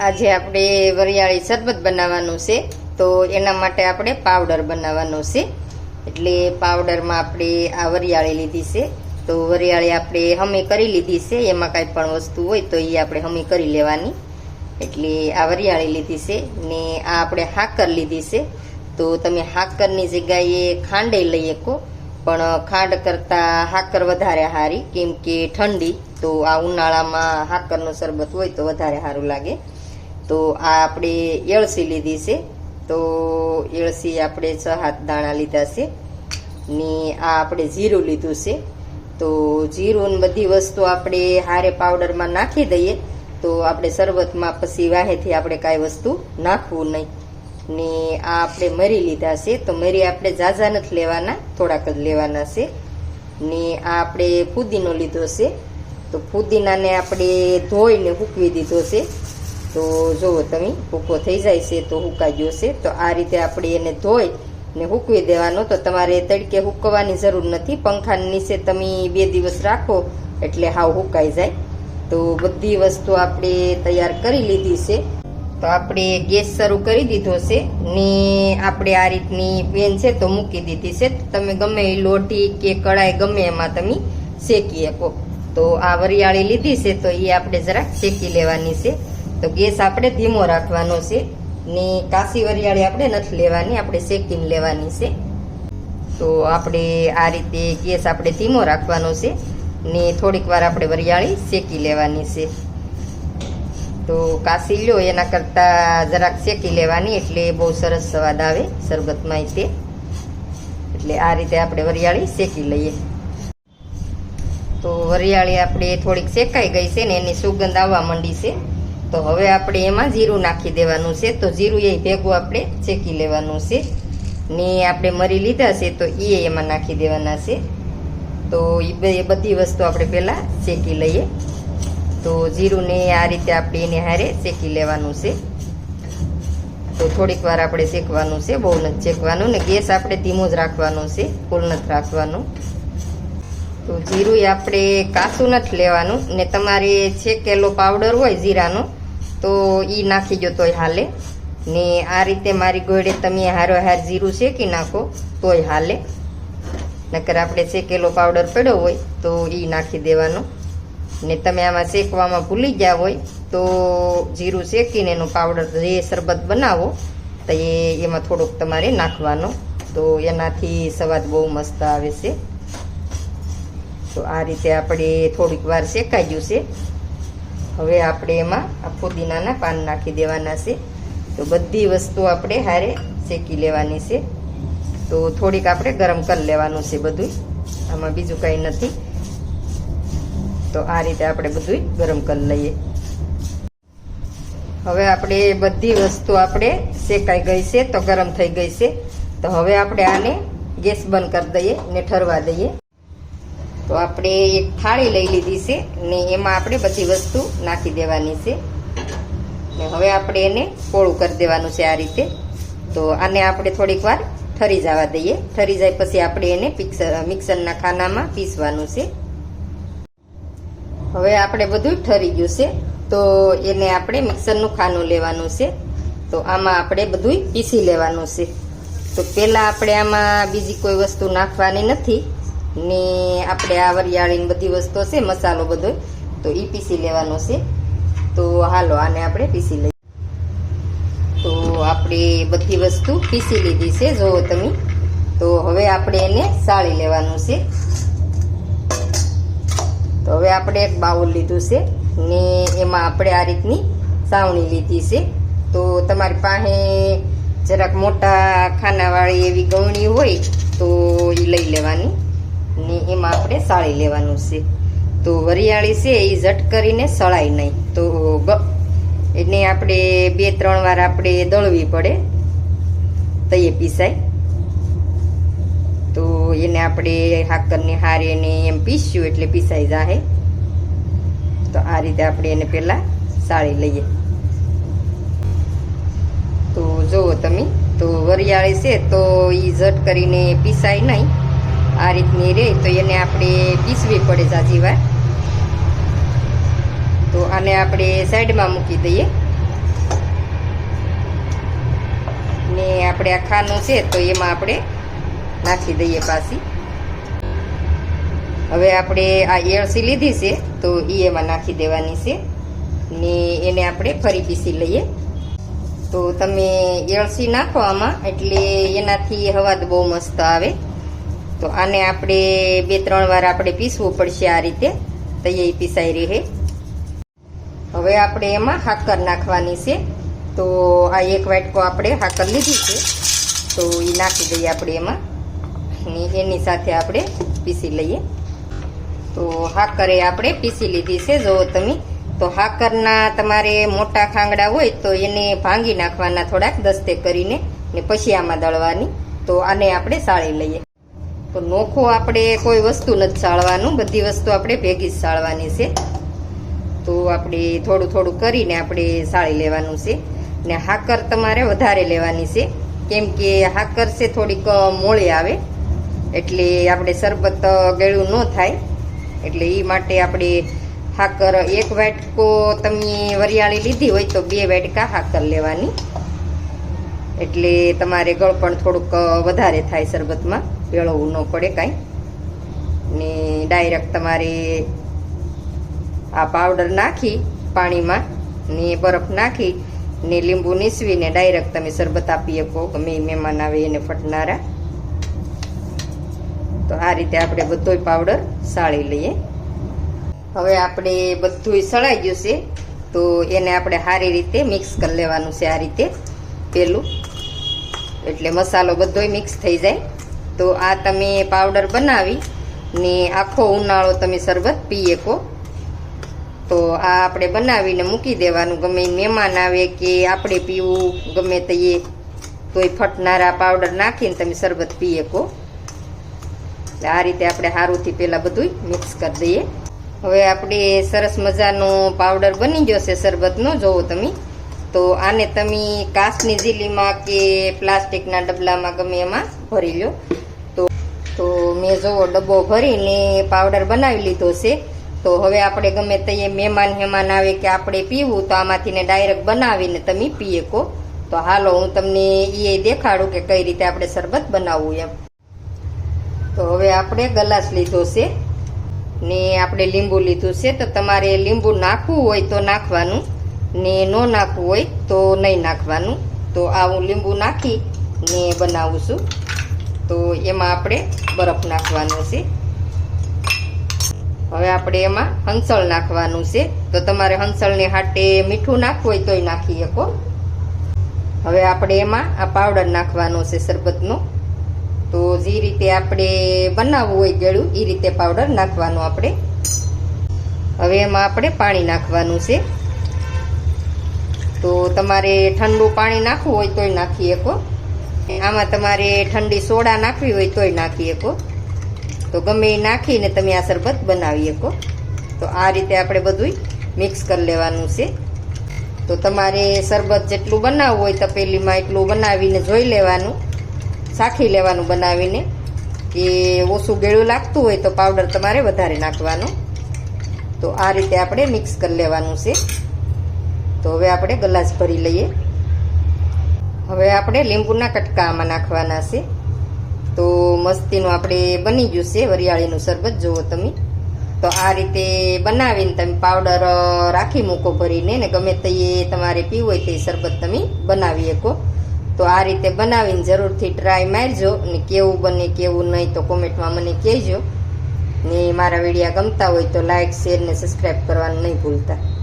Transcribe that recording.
આજે આપણે વરિયાળી શરબત બનાવવાનું છે. તો એના માટે આપણે પાવડર બનાવવાનો છે. એટલે પાવડરમાં આપણે આ વરિયાળી લીધી છે. તો વરિયાળી આપણે હમી કરી લીધી છે. એમાં કાંઈ પણ વસ્તુ હોય તો એ આપણે હમી કરી લેવાની. એટલે આ વરિયાળી લીધી છે ને આ આપણે હાકર લીધી છે. તો તમે હાકરની જગ્યાએ ખાંડે લઈ શકો. પણ ખાંડ કરતાં હાકર વધારે સારી કેમ કે ઠંડી. તો આ ઉનાળામાં હાકરનું શરબત હોય તો વધારે સારું લાગે. તો આ આપણે એળસી લીધી છે. તો એળસી આપણે છ હાથ દાણા લીધા છે. ને આ આપણે જીરું લીધું છે. તો જીરું બધી વસ્તુ આપણે હારે પાવડરમાં નાખી દઈએ. તો આપણે શરબતમાં પછી વાહેથી આપણે કાંઈ વસ્તુ નાખવું નહીં. ને આ આપણે મરી લીધા છે. તો મરી આપણે ઝાઝા નથી લેવાના, થોડાક જ લેવાના છે. ને આ આપણે ફુદીનો લીધો છે. તો ફુદીનાને આપણે ધોઈને હૂકવી દીધો છે. તો જુઓ તમે ભૂકો થઈ જાય છે તો હુકાઈ ગયો છે, તો આ રીતે આપણે એને ધોઈ ને હૂકવી દેવાનો. તો તમારે તડકે હૂકવાની જરૂર નથી. પંખા નીચે તમે બે દિવસ રાખો એટલે હાવ હુકાઈ જાય. તો બધી વસ્તુ આપણે તૈયાર કરી લીધી છે. તો આપણે ગેસ શરૂ કરી દીધો છે ને આપણે આ રીતની પેન છે તો મૂકી દીધી છે. તમે ગમે એ લોટી કે કડાઈ ગમે એમાં તમે શેકી શકો. તો આ વરિયાળી લીધી છે તો એ આપણે જરાક શેકી લેવાની છે. તો ગેસ આપણે ધીમો રાખવાનો છે ને કાશી વરિયાળી આપણે નથી લેવાની, આપણે શેકીને લેવાની છે. તો આપણે આ રીતે ગેસ આપણે ધીમો રાખવાનો છે ને થોડીક વાર આપણે વરિયાળી શેકી લેવાની છે. તો કાશી લો એના કરતાં જરાક શેકી લેવાની, એટલે બહુ સરસ સ્વાદ આવે શરબતમાં તે. એટલે આ રીતે આપણે વરિયાળી શેકી લઈએ. તો વરિયાળી આપણે થોડીક શેકાઈ ગઈ છે ને એની સુગંધ આવવા માંડી છે. તો હવે આપણે એમાં જીરું નાખી દેવાનું છે. તો જીરું એ ભેગું આપણે શેકી લેવાનું છે. ને આપણે મરી લીધા છે તો એ એમાં નાખી દેવાના છે. તો એ બધી વસ્તુ આપણે પહેલાં ચેકી લઈએ. તો જીરુંને આ રીતે આપણે એને હારે શેકી લેવાનું છે. તો થોડીક વાર આપણે શેકવાનું છે. બહુ નથી શેકવાનું ને ગેસ આપણે ધીમો જ રાખવાનો છે. ફૂલ નથી રાખવાનું. તો જીરું આપણે કાસું નથી લેવાનું ને તમારે છેકેલો પાવડર હોય જીરાનો તો એ નાખી જો તોય હાલે. ને આ રીતે મારી ગોળે તમે હારો હાર જીરું શેકી નાખો તોય હાલે. નકર આપણે શેકેલો પાવડર પડ્યો હોય તો એ નાખી દેવાનો. ને તમે આમાં શેકવામાં ભૂલી ગયા હોય તો જીરું શેકીને એનો પાવડર જે શરબત બનાવો તો એ એમાં થોડોક તમારે નાખવાનો. તો એનાથી સ્વાદ બહુ મસ્ત આવે છે. તો આ રીતે આપણે થોડીક વાર શેકાઈ ગયું છે. હવે આપણે એમાં આ ફુદીનાના પાન નાખી દેવાના છે. તો બધી વસ્તુ આપણે હારે શેકી લેવાની છે. તો થોડીક આપણે ગરમ કરી લેવાનું છે બધું આમાં બીજું કંઈ નથી. તો આ રીતે આપણે બધું ગરમ કરી લઈએ. હવે આપણે બધી વસ્તુ આપણે શેકાઈ ગઈ છે તો ગરમ થઈ ગઈ છે. તો હવે આપણે આને ગેસ બંધ કરી દઈએ ને ઠરવા દઈએ. તો આપણે એક થાળી લઈ લીધી છે ને એમાં આપણે બધી વસ્તુ નાખી દેવાની છે. ને હવે આપણે એને પોળું કરી દેવાનું છે આ રીતે. તો આને આપણે થોડીક વાર ઠરી જવા દઈએ. ઠરી જાય પછી આપણે એને મિક્સર મિક્સરના ખાનામાં પીસવાનું છે. હવે આપણે બધું ઠરી ગયું છે. તો એને આપણે મિક્સરનું ખાનું લેવાનું છે. તો આમાં આપણે બધું પીસી લેવાનું છે. તો પહેલાં આપણે આમાં બીજી કોઈ વસ્તુ નાખવાની નથી. ને આપણે આ વરિયાળીની બધી વસ્તુઓ છે, મસાલો બધો. તો એ પીસી લેવાનો છે. તો હાલો, આને આપણે પીસી લઈએ. તો આપણે બધી વસ્તુ પીસી લીધી છે, જુઓ તમે. તો હવે આપણે એને સાળી લેવાનું છે. તો હવે આપણે એક બાઉલ લીધું છે ને એમાં આપણે આ રીતની સાવણી લીધી છે. તો તમારી પાસે જરાક મોટા ખાનાવાળી એવી ગવણી હોય તો એ લઈ લેવાની. ને એમાં આપણે સાળી લેવાનું છે. તો વરિયાળી છે, એ ઝટ કરીને સળાય નહીં. તો એને આપણે બે, ત્રણ વાર આપણે દળવી પડે. તઈએ પીસાય. તો એને આપણે હાકરને હારે ને એમ પીસ્યું એટલે પીસાઈ જાહે. તો આ રીતે આપણે એને પહેલાં સાળી લઈએ. તો જુઓ તમે, તો વરિયાળી છે તો એ ઝટ કરીને પીસાય નહીં. આ રીતની રહે, તો એને આપણે પીસવી પડે જાજી તો આને આપણે સાઈડમાં મૂકી દઈએ. ને આપણે આ ખાનું છે, તો એમાં આપણે નાખી દઈએ પાછી. હવે આપણે આ એળસી લીધી છે, તો એ એમાં નાખી દેવાની છે. ને એને આપણે ફરી પીસી લઈએ. તો તમે એળસી નાખો આમાં, એટલે એનાથી હવાદ બહુ મસ્ત આવે. તો આને આપણે બે, ત્રણ વાર આપણે પીસવું પડશે આ રીતે. તૈયારી પીસાઈ રહે. હવે આપણે એમાં હાકર નાખવાની છે. તો આ એક વાટકો આપણે હાકર લીધી છે. તો એ નાખી દઈએ આપણે એમાં. ને એની સાથે આપણે પીસી લઈએ. તો હાકરે આપણે પીસી લીધી છે, જો તમે. તો હાકરના તમારે મોટા ખાંગડા હોય તો એને ભાંગી નાખવાના થોડાક દસ્તે કરીને ને પછી આમાં દળવાની. તો આને આપણે સાળી લઈએ. તો નોખો આપણે કોઈ વસ્તુ નથી સાળવાનું, બધી વસ્તુ આપણે ભેગી જ સાળવાની છે. તો આપણે થોડું થોડું કરીને આપણે સાળી લેવાનું છે. ને હાકર તમારે વધારે લેવાની છે. કેમ કે હાકર છે થોડીક મોળી આવે. એટલે આપણે શરબત ગળ્યું ન થાય. એટલે એ માટે આપણે હાકર એક વાટકો તમે વરિયાળી લીધી હોય તો બે વાટકા હાકર લેવાની. એટલે તમારે ગળપણ થોડુંક વધારે થાય શરબતમાં ભેળવવું ન પડે કાંઈ. ને ડાયરેક્ટ તમારે આ પાવડર નાખી પાણીમાં ને બરફ નાખી ને લીંબુ નીસવીને ડાયરેક્ટ તમે શરબત આપી શકો, ગમે મહેમાન આવે એને ફટનારા. તો આ રીતે આપણે બધોય પાવડર સાળી લઈએ. હવે આપણે બધુંય સળાઈ ગયું છે, તો એને આપણે સારી રીતે મિક્સ કરી લેવાનું છે આ રીતે. પેલું એટલે મસાલો બધોય મિક્સ થઈ જાય. તો આ તમે પાવડર બનાવી ને આખો ઉનાળો તમે શરબત પી શકો તો આ આપણે બનાવીને મૂકી દેવાનું. ગમે મહેમાન આવે કે આપણે પીવું, ગમે તે એ, તોય ફટનારા પાવડર નાખીને તમે શરબત પી શકો એટલે આ રીતે આપણે સારુંથી પહેલાં બધું મિક્સ કરી દઈએ. હવે આપણે સરસ મજાનો પાવડર બની ગયો છે શરબતનો. જોવો તમે. તો આને તમે કાચની ઝીલીમાં કે પ્લાસ્ટિકના ડબલામાં ગમે એમાં ભરી લો. તો તો મેં જોવો ડબ્બો ભરીને પાવડર બનાવી લીધો છે, તો હવે આપણે ગમે તે મહેમાન હેમાન આવે કે આપણે પીવું, તો આમાંથી ને ડાયરેક્ટ બનાવીને તમે પી શકો તો હાલો, હું તમને એ દેખાડું કે કઈ રીતે આપણે શરબત બનાવવું એમ. તો હવે આપણે ગલાસ લીધો છે, ને આપણે લીંબુ લીધું છે, તો તમારે લીંબુ નાખવું હોય તો નાખવાનું. ને ન નાખવું હોય તો નહીં નાખવાનું. તો આ હું લીંબુ નાખી ને બનાવું છું. તો એમાં આપણે બરફ નાખવાનો છે. હવે આપણે એમાં હંસળ નાખવાનું છે. તો તમારે હંસળની હાટે મીઠું નાખવું હોય તોય નાખી શકો. હવે આપણે એમાં આ પાવડર નાખવાનો છે શરબતનો. તો જે રીતે આપણે બનાવવું હોય ગળ્યું, એ રીતે પાવડર નાખવાનું આપણે. હવે એમાં આપણે પાણી નાખવાનું છે. તો તમારે ઠંડુ પાણી નાખવું હોય તોય નાખી શકો. આમાં તમારે ઠંડી સોડા નાખવી હોય તોય નાખી શકો. તો ગમે એ નાખીને તમે આ શરબત બનાવી શકો. તો આ રીતે આપણે બધું મિક્સ કરી લેવાનું છે. તો તમારે શરબત જેટલું બનાવવું હોય તપેલીમાં એટલું બનાવીને જોઈ લેવાનું. સાખી લેવાનું બનાવીને. કે ઓછું ગેળું લાગતું હોય તો પાવડર તમારે વધારે નાખવાનો. તો આ રીતે આપણે મિક્સ કરી લેવાનું છે. તો હવે આપણે ગ્લાસ ભરી લઈએ. હવે આપણે લીંબુના કટકા આમાં નાખવાના છે. તો મસ્તીનું આપણે બની ગયું છે, વરિયાળીનું શરબત, જુઓ તમે. તો આ રીતે બનાવીને તમે પાવડર રાખી મૂકો ભરીને, ને ગમે તે તમારે પીવું હોય તે શરબત તમે બનાવી શકો. તો આ રીતે બનાવીને જરૂરથી ટ્રાય મારજો ને કેવું બને કેવું નહીં તો કોમેન્ટમાં મને કહેજો. ને મારા વિડીયા ગમતા હોય તો લાઇક શેર ને સબસ્ક્રાઈબ કરવાનું નહીં ભૂલતા.